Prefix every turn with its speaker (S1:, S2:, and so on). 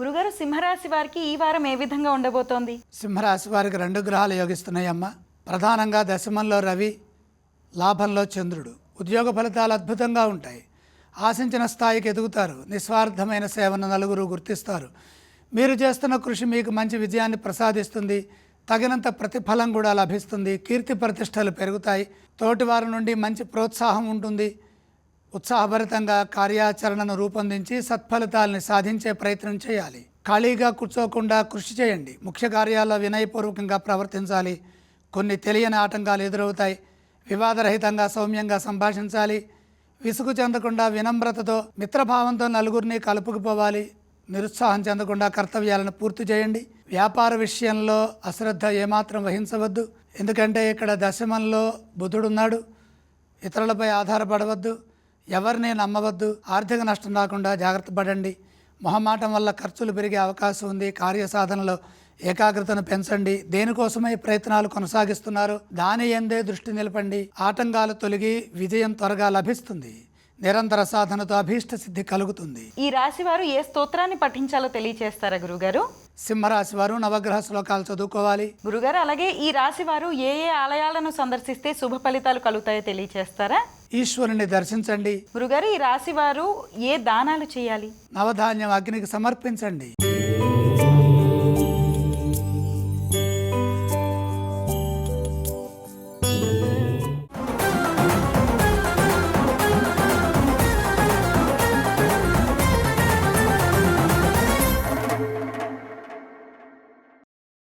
S1: గురుగారు సింహరాశి వారికి ఈ వారం ఏ విధంగా ఉండబోతోంది?
S2: సింహరాశి వారికి రెండు గ్రహాలు యోగిస్తున్నాయమ్మ. ప్రధానంగా దశమంలో రవి లాభంలో చంద్రుడు. ఉద్యోగ ఫలితాలు అద్భుతంగా ఉంటాయి. ఆశించిన స్థాయికి ఎదుగుతారు. నిస్వార్థమైన సేవను నలుగురు గుర్తిస్తారు. మీరు చేస్తున్న కృషి మీకు మంచి విజయాన్ని ప్రసాదిస్తుంది. తగినంత ప్రతిఫలం కూడా లభిస్తుంది. కీర్తి ప్రతిష్టలు పెరుగుతాయి. తోటివారి నుండి మంచి ప్రోత్సాహం ఉంటుంది. ఉత్సాహభరితంగా కార్యాచరణను రూపొందించి సత్ఫలితాలని సాధించే ప్రయత్నం చేయాలి. ఖాళీగా కూర్చోకుండా కృషి చేయండి. ముఖ్య కార్యాల్లో వినయపూర్వకంగా ప్రవర్తించాలి. కొన్ని తెలియని ఆటంకాలు ఎదురవుతాయి. వివాదరహితంగా సౌమ్యంగా సంభాషించాలి. విసుగు చెందకుండా వినమ్రతతో మిత్రభావంతో నలుగురిని కలుపుకుపోవాలి. నిరుత్సాహం చెందకుండా కర్తవ్యాలను పూర్తి చేయండి. వ్యాపార విషయంలో అశ్రద్ధ ఏమాత్రం వహించవద్దు. ఎందుకంటే ఇక్కడ దశమంలో బుధుడున్నాడు. ఇతరులపై ఆధారపడవద్దు. ఎవరిని నమ్మవద్దు ఆర్థిక నష్టం రాకుండా జాగ్రత్త పడండి. మొహమాటం వల్ల ఖర్చులు పెరిగే అవకాశం ఉంది. కార్యసాధనలో ఏకాగ్రతను పెంచండి. దేనికోసమై ప్రయత్నాలు కొనసాగిస్తున్నారు? దాని ఎందే దృష్టి నిలపండి. ఆటంకాలు తొలగి విజయం త్వరగా లభిస్తుంది. నిరంతర సాధనతో అభీష్ట సిద్ధి కలుగుతుంది.
S1: ఈ రాశి వారు ఏ స్తోత్రాన్ని పఠించాలో తెలియచేస్తారా గురుగారు?
S2: సింహరాశి వారు నవగ్రహ శ్లోకాలు చదువుకోవాలి.
S1: గురుగారు అలాగే ఈ రాశి వారు ఏ ఏ ఆలయాలను సందర్శిస్తే శుభ ఫలితాలు కలుగుతాయో తెలియచేస్తారా?
S2: ఈశ్వరుని దర్శించండి.
S1: గురుగారు ఈ రాశి వారు ఏ దానాలు చేయాలి?
S2: నవధాన్యం అగ్నికి సమర్పించండి.